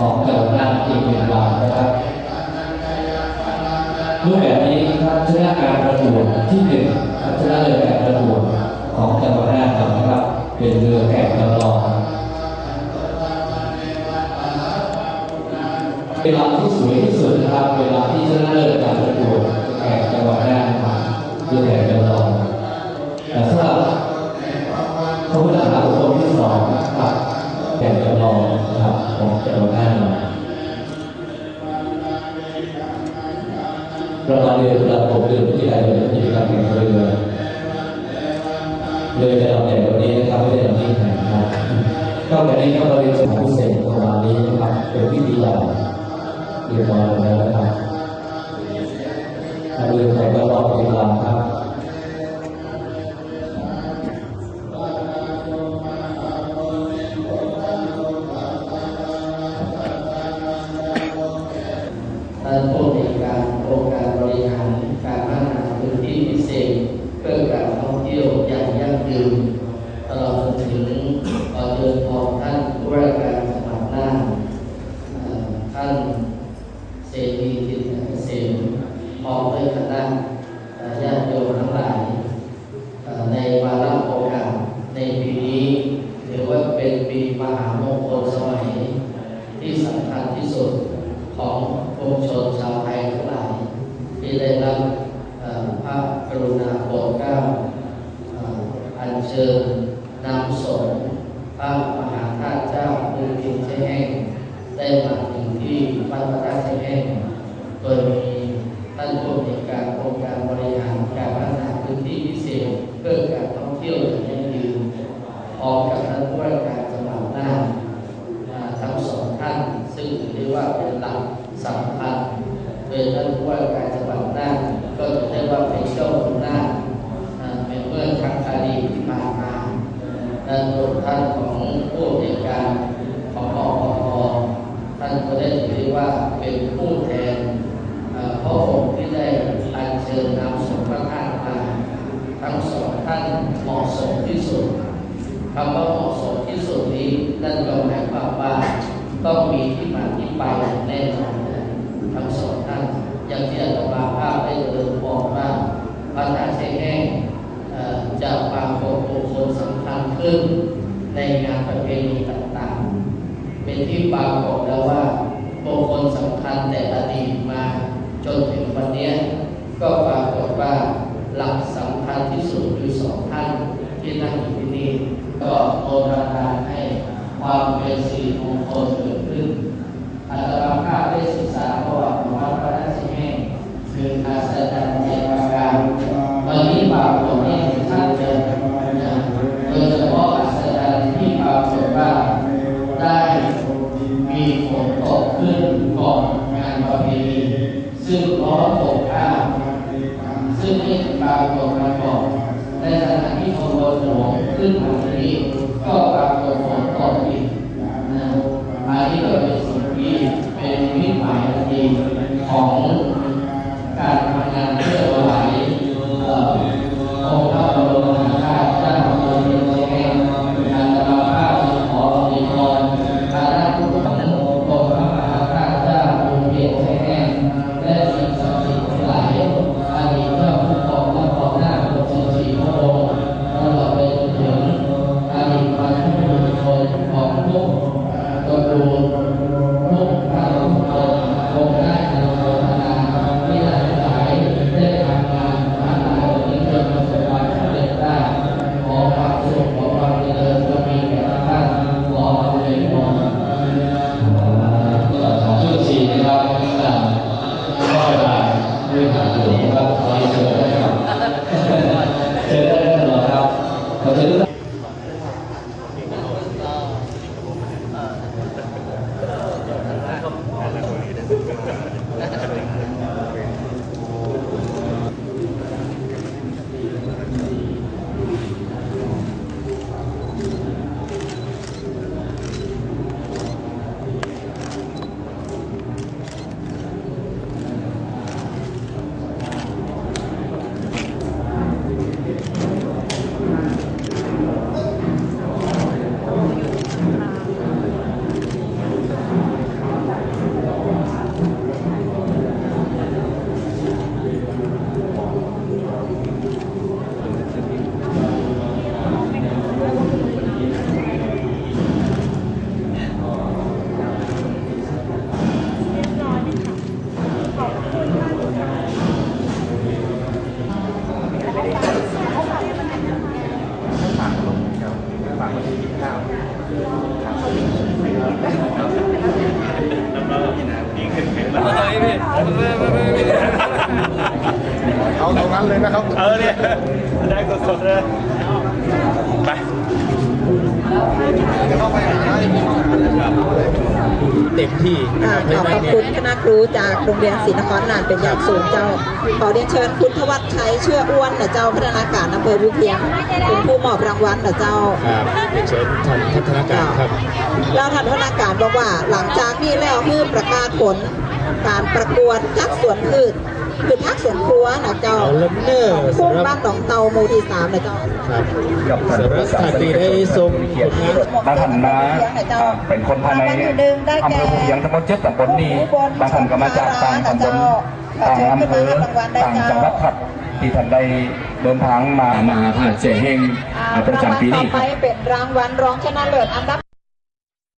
ของเจ้าหน้าที่เป็นลำนะครับรูปแบบนี้ครับชนะการประกวดที่หนึ่งครับชนะเรือแบบประกวดของจังหวัดน่านนะครับเป็นเรือแก่จำลองเวลาที่สวยที่สุดนะครับเวลาที่ เรือจะลำใหญ่ว่านี้นะครับไม่ได้ลำนี้แข่งนะครับนอกจากนี้ก็เราเรียนสถานพิเศษประมาณนี้นะครับเป็นวิธีใหญ่เรียนมาแล้วนะครับถ้าเรื่องใค เสรีจิตเกษมพร้อมด้วยคณะญาติโยมทั้งหลาย ในวาระโอกาสในปีนี้ถือว่าเป็นปีมหามงคลสมัย ที่สำคัญที่สุดของปวงชนชาวไทยทั้งหลาย ที่ได้รับพระกรุณาโปรดเกล้าอัญเชิญนำสงพระมหาธาตุเจ้าพื้นดินใช้แห้งได้มา ที่วัดประการแห่งโดยมีท่านผู้ในการโครงการบริหารการพัฒนาพื้นที่พิเศษ เพื่อการท่องเที่ยวอย่างยั่งยืนพร้อมกับท่านผู้ว่าการจังหวัดน่าน อ่าทั้งสองท่านซึ่งถือได้ว่าเป็นหลักสำคัญโดยท่านผู้ว่าการจังหวัดน่านก็ถือได้ว่าเป็นเจ้าคุณน่านอ่าเป็นเมื่อครั้งอดีตที่ผ่านมาและตัวท่านของผู้ในวยการของอปพท่านก็ได้ถือได้ว่า เป็นผู้แทนพระองค์ที่ได้อัญเชิญนำสมพระธาตุมาทั้งสองท่านเหมาะสมที่สุดคำว่าเหมาะสมที่สุดนี้นั่นก็หมายความว่าต้องมีที่มาที่ไปแน่นอนนะทั้งสองท่านอย่างที่อาตมาภาพได้เดินบอกว่าพระธาตุใช้แห้งจะปรากฏบุคคลสำคัญขึ้นในงานประเพณีต่างๆ เป็นที่ปรากฏแล้วว่าบุคคลสำคัญแต่อดีตมาจนถึงวันเนี้ยก็ปรากฏว่าหลักสำคัญที่สุดคือสองท่านที่นั่งอยู่ที่นี่ ก็โอราการให้ความเป็นสิริมงคลเกิดขึ้นอาตมาภาพได้ศึกษาประวัติของวัดพระราชแห่งคืออาศจรรย์เจ็ดประการวันนี้ปรากฏให้เห็นชัดเจนนโดยเฉพาะอาศจรรย์ที่ปรากฏว่าได้มีฝนตกขึ้นก่อนงานประเพณีซึ่งล้อนตกข้ามซึ่งไม่ปรากฏมาก่อน ในขณะที่ขบวนหลวงขึ้นมาทีนี้ก็ปรากฏฝนตกอีกนะอันนี้ก็เป็นสิ่งที่เป็นมิตรหมายอันดีของ เอาตรงนั้นเลยนะครับ เออเนี่ยได้สดๆเลยไปเต็มที่อ่าขอบพระคุณคณะครูจากโรงเรียนศรีนครนานเป็นอย่างสูงเจ้า ขอเรียนเชิญคุณทวัชชัยเชื่ออ้วนนะเจ้าพัฒนาการอำเภอวิเทียงเป็นผู้มอบรางวัลนะเจ้าครับเชิญท่านพัฒนาการครับแล้วท่านพัฒนาการบอกว่าหลังจากนี้แล้วคือประกาศผล การประกวดทักสวนพืชคือทักสวนครัวนะเจ้าเอาเริ่มเนอร์พุ่งสำหรับบ้านหนองเตาหมู่ที่สามนะเจ้าครับสำหรับสถานที่ได้ชมผลงานบางท่านมาอ่าเป็นคนภายในเนี่ยอำเภอภูเวียงตำบลเจ็ดตำบลนี้บางท่านก็มาจากต่างตำบลต่างอำเภอต่างจังหวัดครับที่ท่านได้เดินทางมามาผ่านเสเฮงอ่าอ่าประรางวัลจำปีต่อนี้คไปรับเป็นรางวัลรองชนะเลิศอันดับ